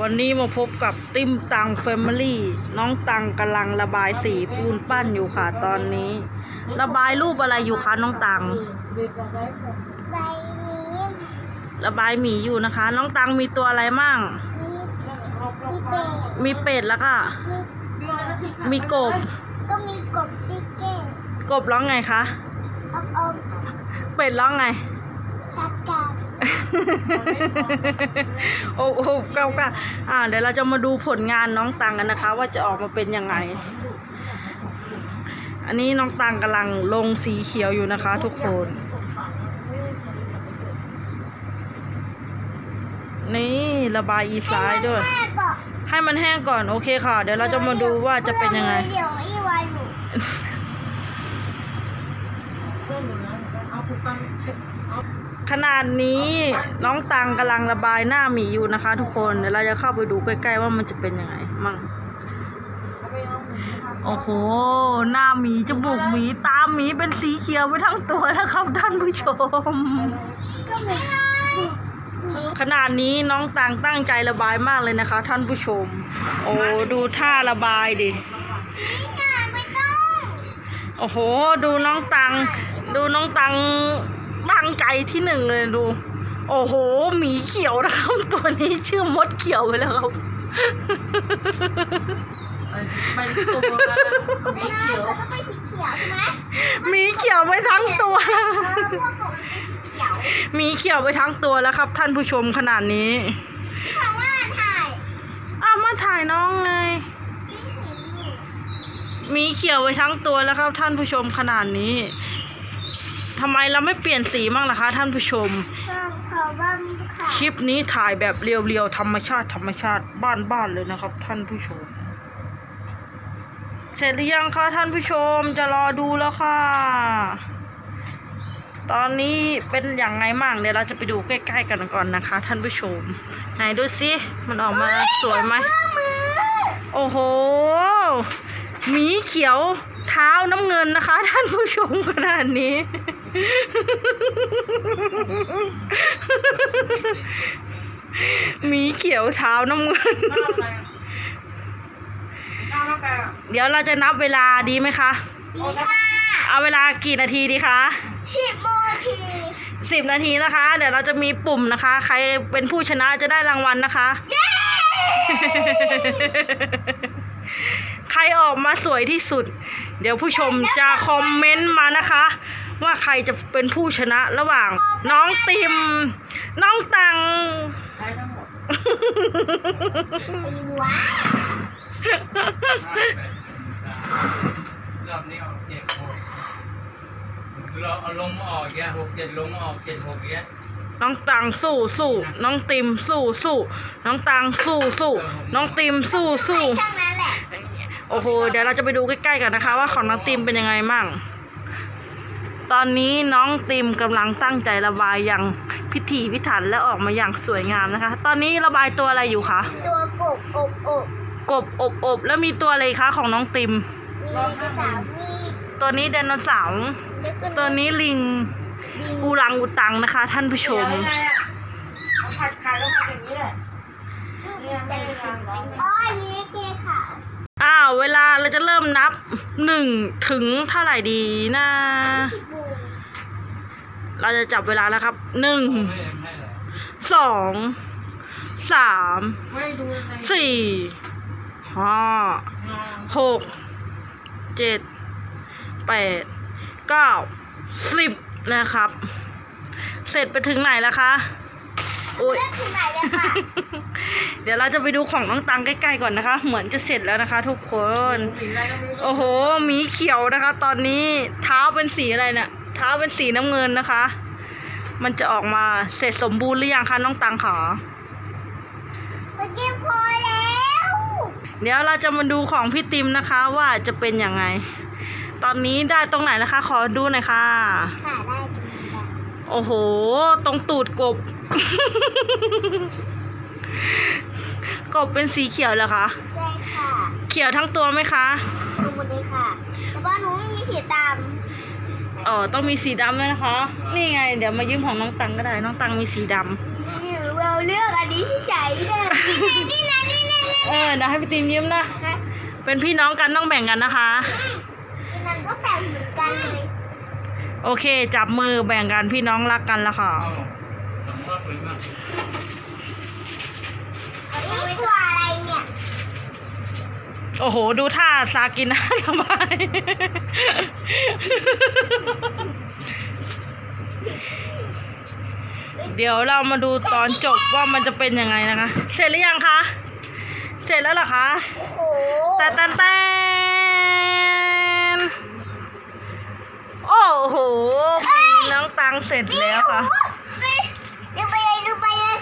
วันนี้มาพบกับติมตังแฟมิลี่ น้องตังกำลังระบายสีปูนปั้นอยู่ค่ะตอนนี้ ระบายรูปอะไรอยู่คะน้องตัง ใบนี้ระบายหมีอยู่นะคะ น้องตังมีตัวอะไรมั่ง มีมีเป็ดมีเป็ดแล้วก็มีมีกบ ก็มีกบดิเก้กบร้องไงคะอมอมเป็ดร้องไง กัดกัด โอ้โหเก้าเก้าอ่า เดี๋ยวเราจะมาดูผลงานน้องตังกันนะคะ ว่าจะออกมาเป็นยังไง อันนี้น้องตังกำลังลงสีเขียวอยู่นะคะ ทุกคน นี่ระบายอีซ้ายด้วยแม่ก็ให้มันแห้งก่อน โอเคค่ะ เดี๋ยวเราจะมาดูว่าจะเป็นยังไงเดี๋ยวอีวายหนู ขนาดนี้น้องตังกำลังระบายหน้าหมีอยู่นะคะ ทุกคนเดี๋ยวเราจะเข้าไปดูใกล้ๆว่ามันจะเป็นยังไงมั่งโอ้โห หน้าหมีจมูกหมีตาหมีเป็นสีเขียวไปทั้งตัวแล้วครับท่านผู้ชม ขนาดนี้น้องตังตั้งใจระบายมากเลยนะคะ ท่านผู้ชม โอ้ดูท่าระบายดิ โอ้โห ดูน้องตัง ดูน้องตัง ที่หนึ่งเลยดู โอ้โหหมีเขียวนะครับ ตัวนี้ชื่อมดเขียวไปแล้วครับไปตัวสีเขียวก็ต้องเป็นสีเขียวใช่ไหมหมีเขียวไปทั้งตัวหมีเขียวไปทั้งตัวแล้วครับ ท่านผู้ชมขนาดนี้ที่บอกว่าถ่ายอ้าวมาถ่ายน้องไงมีเขียวไปทั้งตัวแล้วครับท่านผู้ชมขนาดนี้ ทำไมเราไม่เปลี่ยนสีมั่งล่ะคะ ท่านผู้ชมก็เขาว่าค่ะคลิปนี้ถ่ายแบบเรียวๆธรรมชาติธรรมชาติบ้านๆเลยนะครับ ท่านผู้ชม เสร็จหรือยังคะท่านผู้ชมจะรอดูแล้วค่ะ ตอนนี้เป็นอย่างไงมั่งเดี๋ยวเราจะไปดูใกล้ๆกันก่อนนะคะ ท่านผู้ชม ไหนดูสิมันออกมาสวยไหมมือโอ้โหหมีเขียวเท้าน้ำเงิ นนะคะ ท่านผู้ชมขนาดนี้หมีเขียวเท้าน้ำเงิน เดี๋ยวเราจะนับเวลาดีไหมคะ ดีค่ะเอาเวลากี่นาทีดีคะสิบโมงทีสิบนาทีนะคะ เดี๋ยวเราจะมีปุ่มนะคะ ใครเป็นผู้ชนะจะได้รางวัลนะคะ เย้ใค รออกมาสวยที่สุด เดี๋ยวผู้ชมจะคอมเมนต์มานะคะ ว่าใครจะเป็นผู้ชนะระหว่าง น้องติม น้องตัง รอบนี้ออกเจ็ดหกเราเอาลงมาออกแยะหกเจ็ดลงมาออกเจ็ดหกแยะน้องตังสู้สู้น้องติมสู้สู้น้องตังสู้สู้น้องติมสู้สู้ โอ้โห เดี๋ยวเราจะไปดูใกล้ๆกันนะคะ ว่าของน้องติมเป็นยังไงมั่ง ตอนนี้น้องติมกำลังตั้งใจระบายอย่างพิถีพิถันและออกมาอย่างสวยงามนะคะ ตอนนี้ระบายตัวอะไรอยู่คะ ตัวกบอบอบกบอบอบแล้วมีตัวอะไรคะของน้องติม มีเด็กสาวมีตัวนี้ไดโนเสาร์เด็กตัวนี้ลิงอูรังอูตังนะคะ ท่านผู้ชมผัดไข่แล้วผัดอย่างนี้แหละอ๋ออันนี้เกค่ะอ้าว เราจะเริ่มนับหนึ่งถึงเท่าไหร่ดีนะ เราจะจับเวลาแล้วครับหนึ่งสองสามสี่ห้าหกเจ็ดแปดเก้าสิบนะครับ เสร็จไปถึงไหนแล้วคะอุ๊ยถึงไหนเลยค่ะ ดี๋ยวเราจะไปดูของน้องตังใกล้ๆก่อนนะคะ เหมือนจะเสร็จแล้วนะคะ ทุกคนสีอะไรก็ไม่รู้โอ้โหหมีเขียวนะคะ ตอนนี้เท้าเป็นสีอะไรเนี่ยเท้าเป็นสีน้ำเงินนะคะ มันจะออกมาเสร็จสมบูรณ์หรือยังคะน้องตังขาเมื่อกี้พอแล้ว เดี๋ยวเราจะมาดูของพี่ติมนะคะว่าจะเป็นยังไง ตอนนี้ได้ตรงไหนนะคะ ขอดูหน่อยค่ะค่ะได้ตรงนี้แล้วโอ้โห ตรงตูดกบ กบเป็นสีเขียวเหรอคะใช่ค่ะเขียวทั้งตัวไหมคะดูหมดเลยค่ะ แต่ว่าหนูไม่มีสีดอ๋อต้องมีสีดำด้วยนะคะ นี่ไง เดี๋ยวมายืมของน้องตังก็ได้น้องตังมีสีดำำหรือว่าเลือกอันนี้เฉยๆเลยนี่นะนี่นะนี่นะเออเดี๋ยวให้พี่ติมยิ้มนะเป็นพี่น้องกันต้องแบ่งกันนะคะอีนั่นก็แปลงเหมือนกันเลยโอเค จับมือแบ่งกันพี่น้องรักกันแล้วค่ะ เอาสองรอบเลยมาก นี่คืออะไรเนี่ยโอ้โห ดูท่าซากินนะทำไม เดี๋ยวเรามาดูตอนจบว่ามันจะเป็นยังไงนะคะ เสร็จหรือยังคะ เสร็จแล้วเหรอคะโอ้โหแต่แต่แต่โอ้โหมีน้องตังเสร็จแล้วค่ะ ดูไปเลยดูไปเลย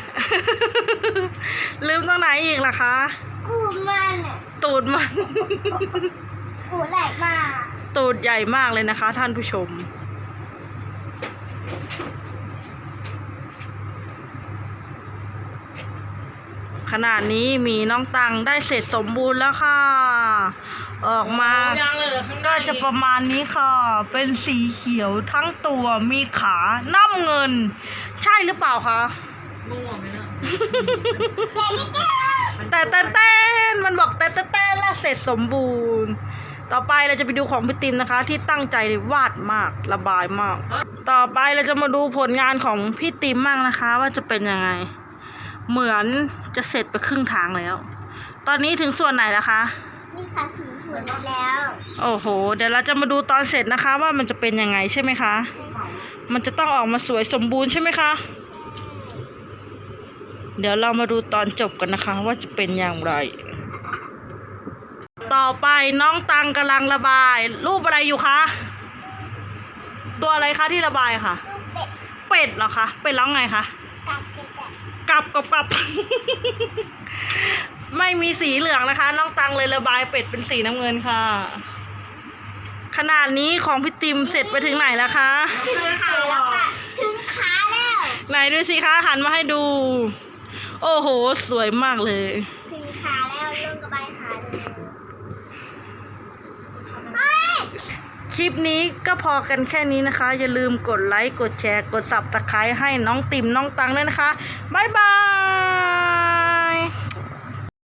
ลืมตรงไหนอีกล่ะคะ กูมันอะตูดมัน กูแหลกมากตูดใหญ่มากเลยนะคะ ท่านผู้ชม ขนาดนี้มีน้องตังได้เสร็จสมบูรณ์แล้วค่ะ ออกมายังเลยเหรอข้างในก็จะประมาณนี้ค่ะ เป็นสีเขียวทั้งตัวมีขาน้ำเงิน ใช่หรือเปล่าคะ มั่วไหมนะแต่แต่แต่มันบอกแต่แต่แต่และเสร็จสมบูรณ์ ต่อไปเราจะไปดูของพี่ติมนะคะ ที่ตั้งใจวาดมากระบายมาก ต่อไปเราจะมาดูผลงานของพี่ติมมากนะคะ ว่าจะเป็นยังไง เหมือนจะเสร็จไปครึ่งทางแล้ว ตอนนี้ถึงส่วนไหนแล้วคะนี่ค่ะสูงถั่วแล้ว โอ้โห เดี๋ยวเราจะมาดูตอนเสร็จนะคะ ว่ามันจะเป็นยังไงใช่ไหมคะ มันจะต้องออกมาสวยสมบูรณ์ใช่ไหมคะ เดี๋ยวเรามาดูตอนจบกันนะคะ ว่าจะเป็นอย่างไร ต่อไปน้องตังกำลังระบาย รูปอะไรอยู่คะ ตัวอะไรคะที่ระบายค่ะเป็ดเป็ดเหรอคะเป็ดร้องไงคะกัดเป็ดแบบกลับกลับกลับ ไม่มีสีเหลืองนะคะ น้องตังเลยระบายเป็ดเป็นสีน้ำเงินค่ะ ขนาดนี้ของพี่ติมเสร็จไปถึงไหนแล้วคะ ถึงขาแล้วค่ะ ถึงขาแล้ว ไหนดูสิคะหันมาให้ดู โอ้โห สวยมากเลย ถึงขาแล้วเริ่มกระบายขาเลยคลิปนี้ก็พอกันแค่นี้นะคะ อย่าลืมกดไลค์ กดแชร์ กดสับตะไคร้ให้น้องติมน้องตังด้วยนะคะ บ๊ายบาย